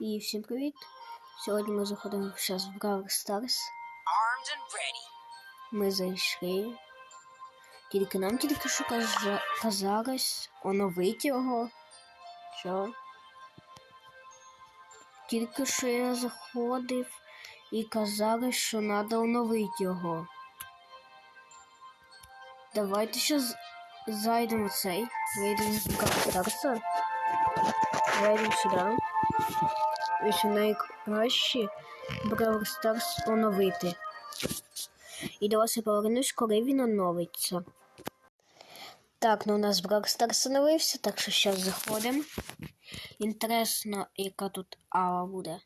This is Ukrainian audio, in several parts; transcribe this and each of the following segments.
І всім привіт! Сьогодні ми заходимо зараз в Brawl Stars. Ми зайшли. Тільки нам тільки що казалось оновити його. Що? Тільки що я заходив і казали, що треба оновити його. Давайте зараз зайдемо в цей. Вийдемо з Brawl Stars. Зайдемо сюди. Ось найкраще Brawl Stars оновити. І до вас я повернусь, коли він оновиться. Так, ну у нас Brawl Stars оновився, так що зараз заходимо. Інтересно, яка тут ава буде.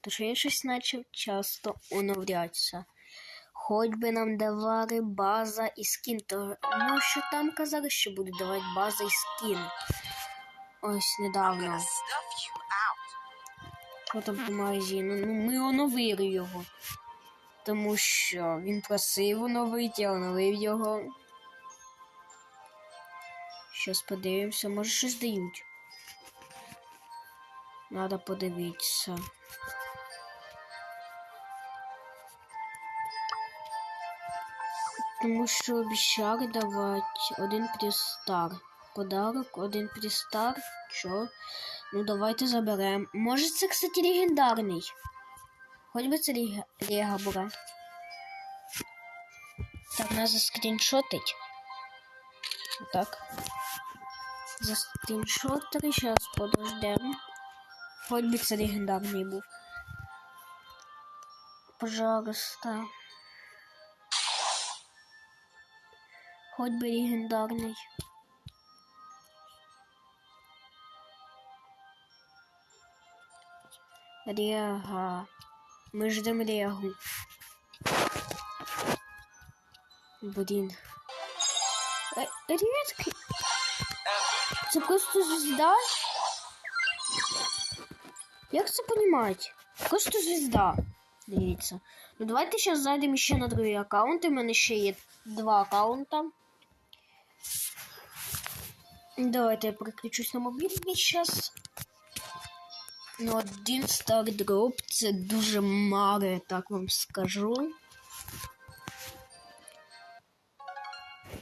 То що я щось почав часто оновлятися. Хоч би нам давали база і скін, то ну що там казали, що будуть давати база і скін. Ось недавно. там по магазину? Ну, ми оновили його. Тому що він просив оновити, я оновив його. Щас подивимося, може щось дають. Надо подивитися. Тому що обіцяли давати один престар. Подарок, один престар. Що? Ну, давайте заберемо. Може, це, кстати, легендарний. Хоч би це лег... лего була. Так, нас заскріншотить. Так. Заскріншотили, зараз подождемо. Хоч би це легендарний був. Пожалуйста. Хоч би легендарний. Реага. Мы ждем Регу. Блин. Э, редкий. Це просто звезда? Як це понімати? Просто звезда. Дивіться. Ну давайте зараз зайдемо ще на другий аккаунт. У мене ще є два аккаунта. Давайте я переключусь на мобільний зараз. Ну, один стар дроп це дуже я так вам скажу.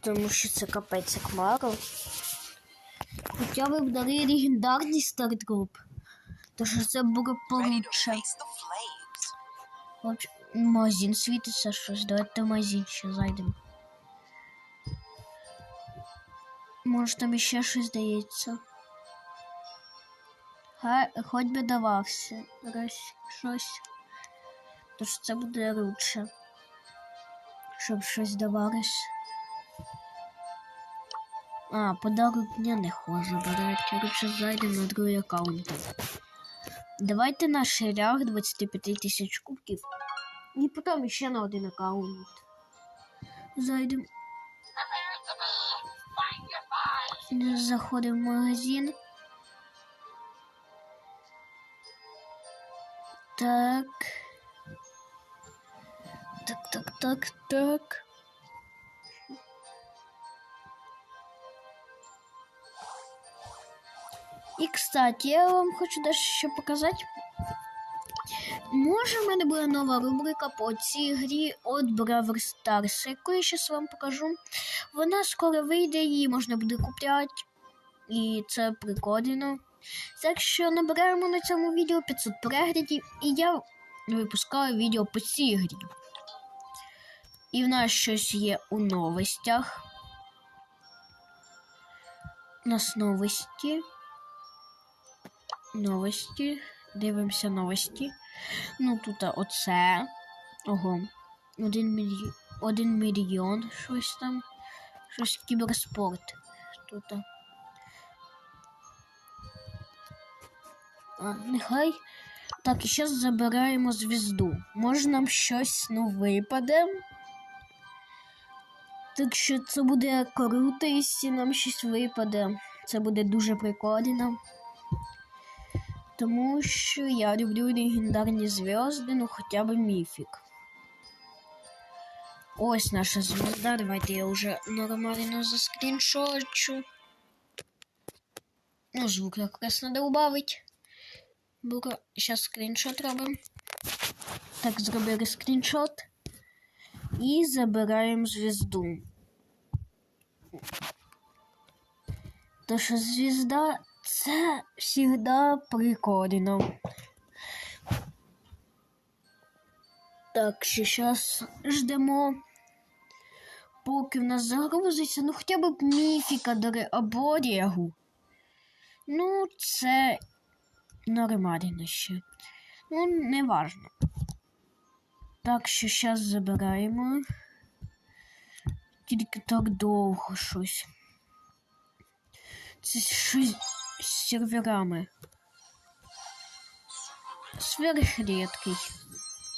Тому що це капець як мало. Хоча ви б дали легендарний стар дроп. То що це буде получше. От, Магазин світиться щось. Давайте в магазин ще зайдемо. Може там ще щось здається. Хай хоч би давався. Раз щось. Тож це буде лучше. Щоб щось давалось. А, подарок дня не хочу брати. Лучше зайдемо на другий аккаунт. Давайте на ширях 25 тисяч кубків. І потім ще на один аккаунт. Зайдемо. Заходимо в магазин. Так. Так, так, так, так. І, кстати, я вам хочу дещо ще показати. Може, в мене буде нова рубрика по цій грі від Brawl Stars, яку я зараз вам покажу. Вона скоро вийде, її можна буде купляти. І це прикольно. Так що набираємо на цьому відео 500 переглядів, і я випускаю відео по цій грі. І в нас щось є у новостях. У нас новості. Новості. Дивимося новості. Ну, тут оце. Ого. Один мільйон. Один мільйон. Щось там. Щось кіберспорт. Тут. Нехай. Так, і зараз забираємо звізду. Може нам щось ну, випаде. Так що це буде круто, якщо нам щось випаде. Це буде дуже прикольно. Тому що я люблю легендарні зв'язки, ну хоча б міфік. Ось наша звезда. Давайте я вже нормально заскріншочу. Ну, звук якраз надо убавить. Бука, зараз скріншот робимо. Так, зробили скріншот. І забираємо звізду. То що звізда це завжди прикольно. Так, що зараз ждемо. Поки в нас загрузиться, ну хоча б міфіка дари або регу. Ну, це нормально ще. Ну, не важно. Так що зараз забираємо. Тільки так довго щось. Це щось з серверами. Сверхредкий.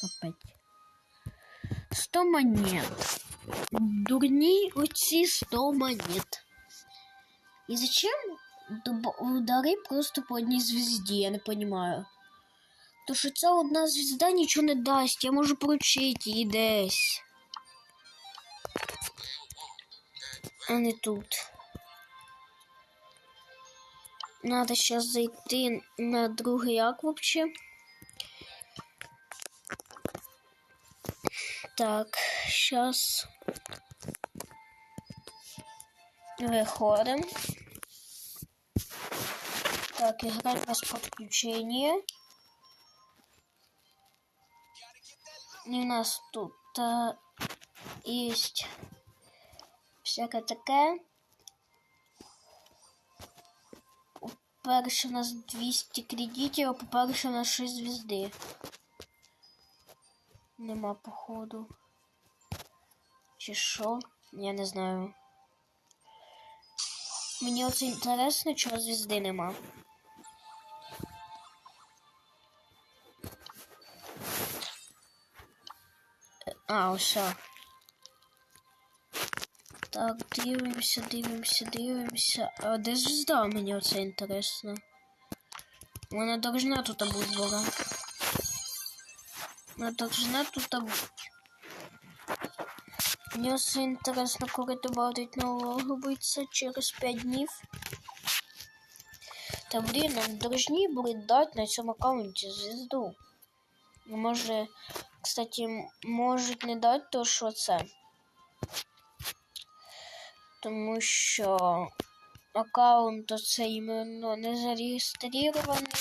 Капець. 100 монет. Дурні оці 100 монет. І зачем доб- удари просто по одній звізді, я не понимаю. То що ця одна звізда нічого не дасть, я можу поручити її десь. А не тут. Надо сейчас зайти на другий аквапче. Так, сейчас выходим. Так, играть без подключения. И у нас тут а, есть всякое такое. Перше у нас 200 кредитів, а по-перше у нас 6 звізди. Нема походу. Чи що? Я не знаю. Мені оце інтересно, чого звізди нема. А, ось. Так, дивимося, дивимося, дивимося. А де звізда мені оце інтересно? Вона должна тут бути була. Вона должна тут бути. Мені оце інтересно, коли добавить нового биться через 5 днів. Та блін, нам должні були дати на цьому аккаунті звізду. Ну, Може, кстати, можуть не дати то, що це. Тому що аккаунт оце іменно не зареєстрований.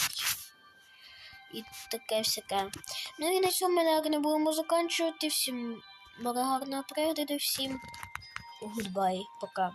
І таке всяке. Ну і на цьому ми, наверное, будемо закінчувати. Всім гарного перегляду, всім гудбай, пока.